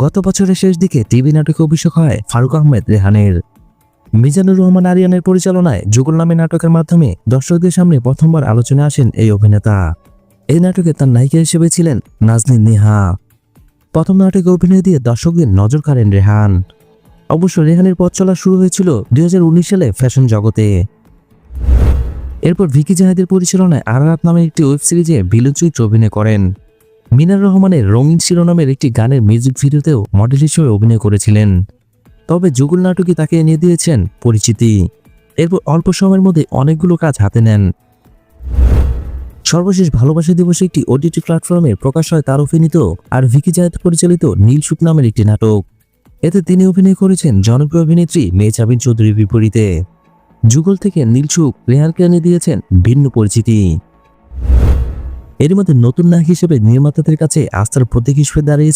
গত বছরের শেষ দিকে টিভি নাটকে অভিষেক হয় ফারুক আহমেদ রেহানের। মিজানুর রহমান আরিয়ানের পরিচালনায় যুগল নামে নাটকের মাধ্যমে দর্শকদের সামনে প্রথমবার আলোচনায় আসেন এই অভিনেতা। এই নাটকে তার নায়িকা হিসেবে ছিলেন নাজনীন নেহা। প্রথম নাটকে অভিনয় দিয়ে দর্শকদের নজর কাড়েন রেহান। অবশ্য রেহানের পথ চলা শুরু হয়েছিল দুই হাজার উনিশ সালে ফ্যাশন জগতে। এরপর ভিকি জাহেদের পরিচালনায় আরারাত নামে একটি ওয়েব সিরিজে ভিলেন চরিত্রে অভিনয় করেন। মিনার রহমানের রঙিন শিরোনামের একটি গানের মিউজিক ভিডিওতেও মডেল হিসেবে অভিনয় করেছিলেন। তবে যুগল নাটকে তাকে এনে দিয়েছেন পরিচিতি। এরপর অল্প সময়ের মধ্যে অনেকগুলো কাজ হাতে নেন। সর্বশেষ ভালোবাসা দিবসে একটি ওটিটি প্ল্যাটফর্মে প্রকাশ হয় তার অভিনীত আর ভিকি জাহেদ পরিচালিত নীলসুক নামের একটি নাটক। এতে তিনি অভিনয় করেছেন জনপ্রিয় অভিনেত্রী মেহজাবিন চৌধুরীর বিপরীতে। যুগল থেকে নীলসুক রেহানকে এনে দিয়েছেন ভিন্ন পরিচিতি। এর মধ্যে নতুন নায়ক হিসেবে নির্মাতাদের কাছে আস্থার প্রতীক হিসেবে দাঁড়িয়েছে